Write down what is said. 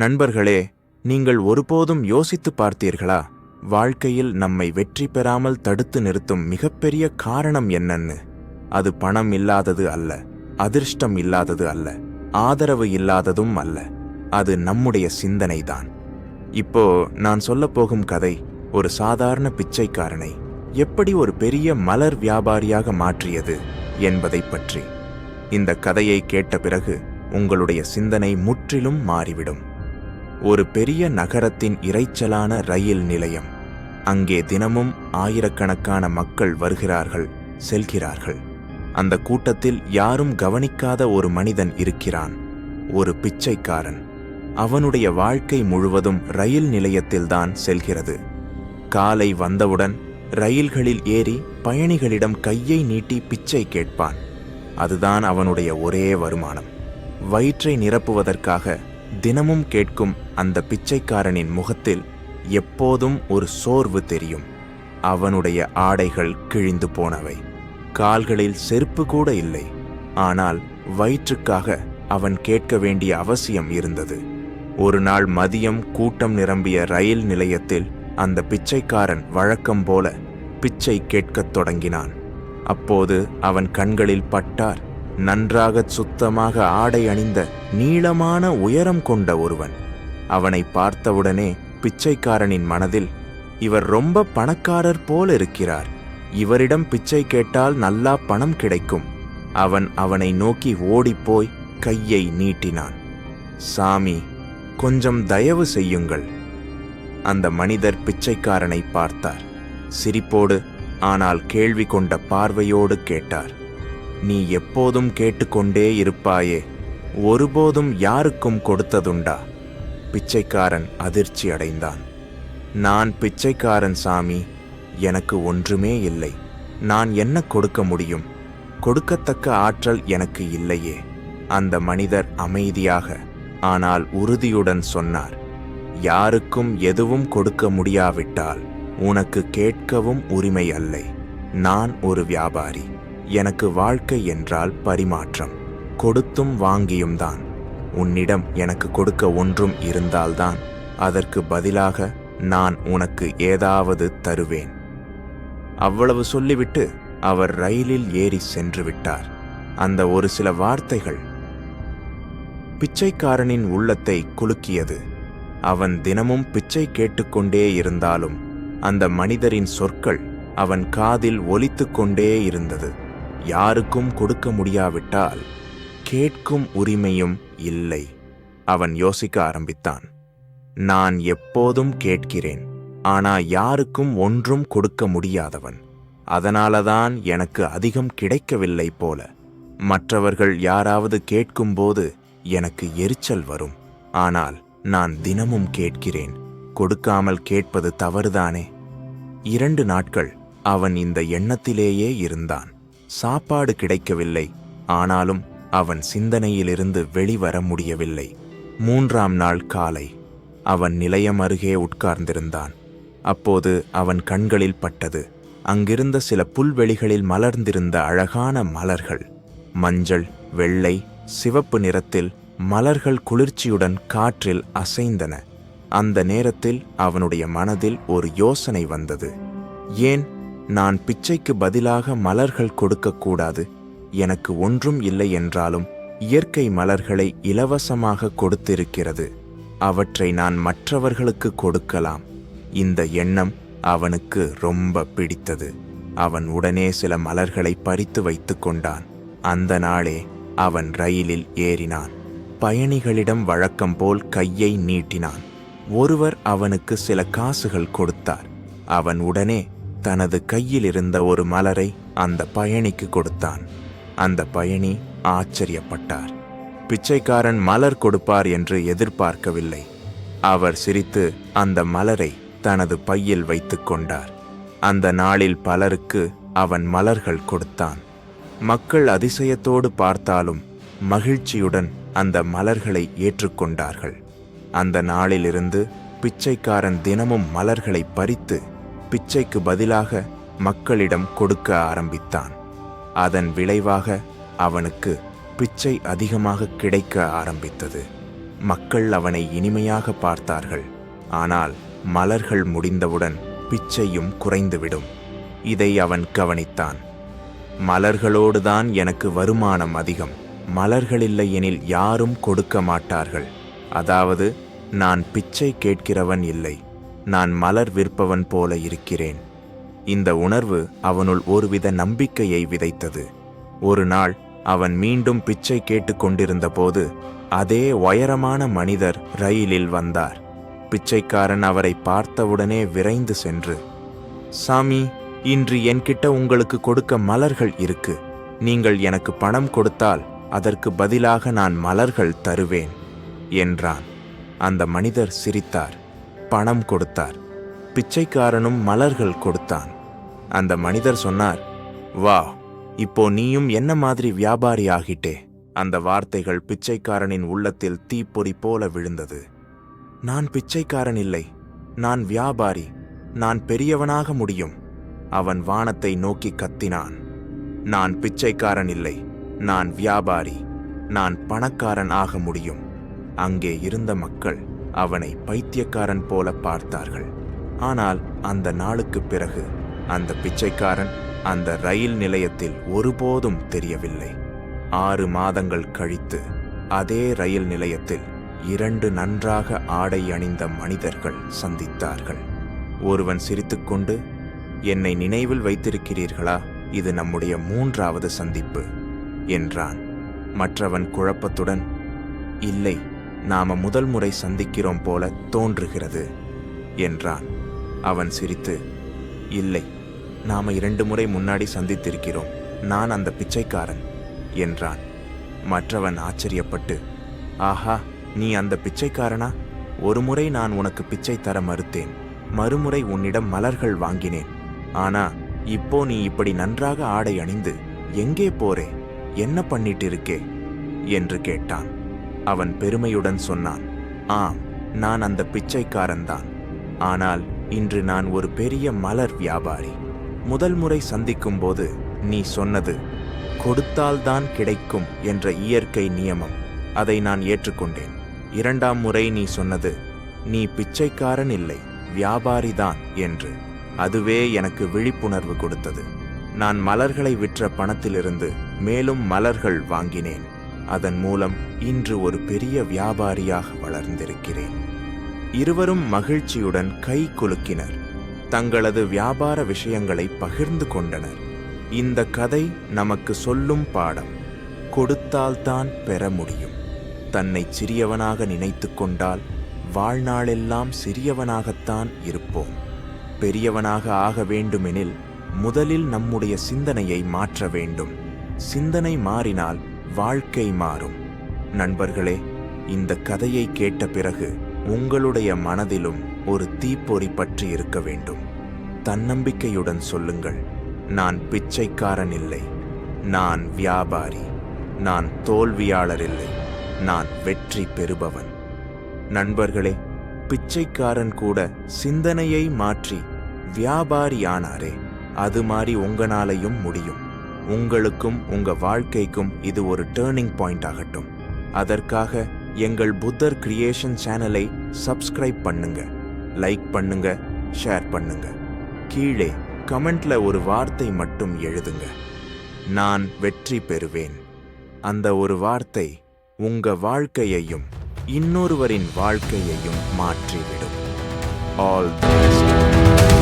நண்பர்களே நீங்கள் ஒருபோதும் யோசித்து பார்த்தீர்களா? வாழ்க்கையில் நம்மை வெற்றி பெறாமல் தடுத்து நிறுத்தும் மிகப்பெரிய காரணம் என்னன்னு? அது பணம் இல்லாதது அல்ல அதிர்ஷ்டம் இல்லாதது அல்ல ஆதரவு இல்லாததும் அல்ல. அது நம்முடைய சிந்தனைதான். இப்போ நான் சொல்லப் போகும் கதை ஒரு சாதாரண பிச்சைக்காரனை எப்படி ஒரு பெரிய மலர் வியாபாரியாக மாற்றியது என்பதை பற்றி. இந்த கதையை கேட்ட பிறகு உங்களுடைய சிந்தனை முற்றிலும் மாறிவிடும். ஒரு பெரிய நகரத்தின் இரைச்சலான ரயில் நிலையம். அங்கே தினமும் ஆயிரக்கணக்கான மக்கள் வருகிறார்கள் செல்கிறார்கள். அந்த கூட்டத்தில் யாரும் கவனிக்காத ஒரு மனிதன் இருக்கிறான் ஒரு பிச்சைக்காரன். அவனுடைய வாழ்க்கை முழுவதும் ரயில் நிலையத்தில்தான் செல்கிறது. காலை வந்தவுடன் ரயில்களில் ஏறி பயணிகளிடம் கையை நீட்டி பிச்சை கேட்பான். அதுதான் அவனுடைய ஒரே வருமானம். வயிற்றை நிரப்புவதற்காக தினமும் கேட்கும் அந்த பிச்சைக்காரனின் முகத்தில் எப்போதும் ஒரு சோர்வு தெரியும். அவனுடைய ஆடைகள் கிழிந்து போனவை. கால்களில் செருப்பு கூட இல்லை. ஆனால் வயிற்றுக்காக அவன் கேட்க வேண்டிய அவசியம் இருந்தது. ஒரு நாள் மதியம் கூட்டம் நிரம்பிய ரயில் நிலையத்தில் அந்த பிச்சைக்காரன் வழக்கம் போல பிச்சை கேட்கத் தொடங்கினான். அப்போது அவன் கண்களில் பட்டார். நன்றாக சுத்தமாக ஆடை அணிந்த நீளமான உயரம் கொண்ட ஒருவன். அவனை பார்த்தவுடனே பிச்சைக்காரனின் மனதில் இவர் ரொம்ப பணக்காரர் போல் இருக்கிறார். இவரிடம் பிச்சை கேட்டால் நல்லா பணம் கிடைக்கும். அவன் அவனை நோக்கி ஓடிப்போய் கையை நீட்டினான். சாமி கொஞ்சம் தயவு செய்யுங்கள். அந்த மனிதர் பிச்சைக்காரனை பார்த்தார். சிரிப்போடு ஆனால் கேள்வி கொண்ட பார்வையோடு கேட்டார். நீ எப்போதும் கேட்டுக்கொண்டே இருப்பாயே. ஒருபோதும் யாருக்கும் கொடுத்ததுண்டா? பிச்சைக்காரன் அதிர்ச்சி அடைந்தான். நான் பிச்சைக்காரன் சாமி எனக்கு ஒன்றுமே இல்லை. நான் என்ன கொடுக்க முடியும்? கொடுக்கத்தக்க ஆற்றல் எனக்கு இல்லையே. அந்த மனிதர் அமைதியாக ஆனால் உறுதியுடன் சொன்னார் யாருக்கும் எதுவும் கொடுக்க முடியாவிட்டால் உனக்கு கேட்கவும் உரிமை அல்லை. நான் ஒரு வியாபாரி. எனக்கு வாழ்க்கை என்றால் பரிமாற்றம். கொடுத்தும் வாங்கியும் தான். உன்னிடம் எனக்கு கொடுக்க ஒன்றும் இருந்தால்தான் அதற்கு பதிலாக நான் உனக்கு ஏதாவது தருவேன். அவ்வளவு சொல்லிவிட்டு அவர் ரயிலில் ஏறி சென்று விட்டார். அந்த ஒரு சில வார்த்தைகள் பிச்சைக்காரனின் உள்ளத்தை குலுக்கியது. அவன் தினமும் பிச்சை கேட்டுக்கொண்டே இருந்தாலும் அந்த மனிதரின் சொற்கள் அவன் காதில் ஒலித்துக்கொண்டே இருந்தது. யாருக்கும் கொடுக்க முடியாவிட்டால் கேட்கும் உரிமையும் இல்லை. அவன் யோசிக்க ஆரம்பித்தான். நான் எப்போதும் கேட்கிறேன் ஆனா யாருக்கும் ஒன்றும் கொடுக்க முடியாதவன். அதனாலதான் எனக்கு அதிகம் கிடைக்கவில்லை போல. மற்றவர்கள் யாராவது கேட்கும்போது எனக்கு எரிச்சல் வரும். ஆனால் நான் தினமும் கேட்கிறேன் கொடுக்காமல் கேட்பது தவறுதானே? இரண்டு நாட்கள் அவன் இந்த எண்ணத்திலேயே இருந்தான். சாப்பாடு கிடைக்கவில்லை. ஆனாலும் அவன் சிந்தனையிலிருந்து வெளிவர முடியவில்லை. மூன்றாம் நாள் காலை. அவன் நிலையம் அருகே உட்கார்ந்திருந்தான். அப்போது அவன் கண்களில் பட்டது. அங்கிருந்த சில புல்வெளிகளில் மலர்ந்திருந்த அழகான மலர்கள். மஞ்சள் வெள்ளை சிவப்பு நிறத்தில் மலர்கள் குளிர்ச்சியுடன் காற்றில் அசைந்தன. அந்த நேரத்தில் அவனுடைய மனதில் ஒரு யோசனை வந்தது. ஏன் நான் பிச்சைக்கு பதிலாக மலர்கள் கொடுக்கக்கூடாது. எனக்கு ஒன்றும் இல்லை என்றாலும் இயற்கை மலர்களை இலவசமாக கொடுத்திருக்கிறது. அவற்றை நான் மற்றவர்களுக்கு கொடுக்கலாம். இந்த எண்ணம் அவனுக்கு ரொம்ப பிடித்தது. அவன் உடனே சில மலர்களை பறித்து வைத்துக் கொண்டான். அந்த நாளே அவன் ரயிலில் ஏறினான். பயணிகளிடம் வழக்கம் போல் கையை நீட்டினான். ஒருவர் அவனுக்கு சில காசுகள் கொடுத்தார். அவன் உடனே தனது கையில் இருந்த ஒரு மலரை அந்த பயணிக்கு கொடுத்தான். அந்த பயணி ஆச்சரியப்பட்டார். பிச்சைக்காரன் மலர் கொடுப்பார் என்று எதிர்பார்க்கவில்லை. அவர் சிரித்து அந்த மலரை தனது பையில் வைத்து கொண்டார். அந்த நாளில் பலருக்கு அவன் மலர்கள் கொடுத்தான். மக்கள் அதிசயத்தோடு பார்த்தாலும் மகிழ்ச்சியுடன் அந்த மலர்களை ஏற்றுக்கொண்டார்கள். அந்த நாளிலிருந்து பிச்சைக்காரன் தினமும் மலர்களை பறித்து பிச்சைக்கு பதிலாக மக்களிடம் கொடுக்க ஆரம்பித்தான். அதன் விளைவாக அவனுக்கு பிச்சை அதிகமாக கிடைக்க ஆரம்பித்தது. மக்கள் அவனை இனிமையாக பார்த்தார்கள். ஆனால் மலர்கள் முடிந்தவுடன் பிச்சையும் குறைந்துவிடும். இதை அவன் கவனித்தான். மலர்களோடுதான் எனக்கு வருமானம் அதிகம். மலர்களில்லை எனில் யாரும் கொடுக்க மாட்டார்கள். அதாவது நான் பிச்சை கேட்கிறவன் இல்லை. நான் மலர் விற்பவன் போல இருக்கிறேன். இந்த உணர்வு அவனுள் ஒருவித நம்பிக்கையை விதைத்தது. ஒரு நாள் அவன் மீண்டும் பிச்சை கேட்டுக்கொண்டிருந்த போது அதே உயரமான மனிதர் ரயிலில் வந்தார். பிச்சைக்காரன் அவரை பார்த்தவுடனே விரைந்து சென்று சாமி இன்று என்கிட்ட உங்களுக்கு கொடுக்க மலர்கள் இருக்கு. நீங்கள் எனக்கு பணம் கொடுத்தால் அதற்கு பதிலாக நான் மலர்கள் தருவேன் என்றான். அந்த மனிதர் சிரித்தார். பணம் கொடுத்தார். பிச்சைக்காரனும் மலர்கள் கொடுத்தான். அந்த மனிதர் சொன்னார் வா இப்போ நீயும் என்ன மாதிரி வியாபாரி ஆகிட்டே? அந்த வார்த்தைகள் பிச்சைக்காரனின் உள்ளத்தில் தீப்பொறி போல விழுந்தது. நான் பிச்சைக்காரன் இல்லை. நான் வியாபாரி. நான் பெரியவனாக முடியும். அவன் வானத்தை நோக்கி கத்தினான். நான் பிச்சைக்காரன் இல்லை. நான் வியாபாரி. நான் பணக்காரன் ஆக முடியும். அங்கே இருந்த மக்கள் அவனை பைத்தியக்காரன் போல பார்த்தார்கள். ஆனால் அந்த நாளுக்குப் பிறகு அந்த பிச்சைக்காரன் அந்த ரயில் நிலையத்தில் ஒருபோதும் தெரியவில்லை. ஆறு மாதங்கள் கழித்து அதே ரயில் நிலையத்தில் இரண்டு நன்றாக ஆடை அணிந்த மனிதர்கள் சந்தித்தார்கள். ஒருவன் சிரித்துக்கொண்டு என்னை நினைவில் வைத்திருக்கிறீர்களா? இது நம்முடைய மூன்றாவது சந்திப்பு என்றான். மற்றவன் குழப்பத்துடன் இல்லை நாம முதல் முறை சந்திக்கிறோம் போல தோன்றுகிறது என்றான். அவன் சிரித்து இல்லை நாம இரண்டு முறை முன்னாடி சந்தித்திருக்கிறோம். நான் அந்த பிச்சைக்காரன் என்றான். மற்றவன் ஆச்சரியப்பட்டு ஆஹா நீ அந்த பிச்சைக்காரனா? ஒருமுறை நான் உனக்கு பிச்சை தர மறுத்தேன். மறுமுறை உன்னிடம் மலர்கள் வாங்கினேன். ஆனா இப்போ நீ இப்படி நன்றாக ஆடை அணிந்து எங்கே போறே? என்ன பண்ணிட்டு இருக்கே? என்று கேட்டான். அவன் பெருமையுடன் சொன்னான் ஆம் நான் அந்த பிச்சைக்காரன்தான். ஆனால் இன்று நான் ஒரு பெரிய மலர் வியாபாரி. முதல் முறை சந்திக்கும் போது நீ சொன்னது கொடுத்தால்தான் கிடைக்கும் என்ற இயற்கை நியமம். அதை நான் ஏற்றுக்கொண்டேன். இரண்டாம் முறை நீ சொன்னது நீ பிச்சைக்காரன் இல்லை வியாபாரிதான் என்று. அதுவே எனக்கு விழிப்புணர்வு கொடுத்தது. நான் மலர்களை விற்ற பணத்திலிருந்து மேலும் மலர்கள் வாங்கினேன். அதன் மூலம் இன்று ஒரு பெரிய வியாபாரியாக வளர்ந்திருக்கிறேன். இருவரும் மகிழ்ச்சியுடன் கை குலுக்கினர். தங்களது வியாபார விஷயங்களை பகிர்ந்து கொண்டனர். இந்த கதை நமக்கு சொல்லும் பாடம் கொடுத்தால்தான் பெற முடியும். தன்னை சிறியவனாக நினைத்து கொண்டால் வாழ்நாளெல்லாம் சிறியவனாகத்தான் இருப்போம். பெரியவனாக ஆக வேண்டுமெனில் முதலில் நம்முடைய சிந்தனையை மாற்ற வேண்டும். சிந்தனை மாறினால் வாழ்க்கை மாறும். நண்பர்களே இந்த கதையை கேட்ட பிறகு உங்களுடைய மனதிலும் ஒரு தீப்பொறி பற்றி இருக்க வேண்டும். தன்னம்பிக்கையுடன் சொல்லுங்கள். நான் பிச்சைக்காரன் இல்லை. நான் வியாபாரி. நான் தோல்வியாளர் இல்லை. நான் வெற்றி பெறுபவன். நண்பர்களே பிச்சைக்காரன் கூட சிந்தனையை மாற்றி வியாபாரி ஆனாரே. அது மாதிரி உங்களாலையும் முடியும். உங்களுக்கும் உங்க வாழ்க்கைக்கும் இது ஒரு டேர்னிங் பாயிண்ட் ஆகட்டும். அதற்காக எங்கள் புத்தர் கிரியேஷன் சேனலை சப்ஸ்கிரைப் பண்ணுங்க. லைக் பண்ணுங்க ஷேர் பண்ணுங்க. கீழே கமெண்ட்ல ஒரு வார்த்தை மட்டும் எழுதுங்க. நான் வெற்றி பெறுவேன். அந்த ஒரு வார்த்தை உங்க வாழ்க்கையையும் இன்னொருவரின் வாழ்க்கையையும் மாற்றிவிடும். All the best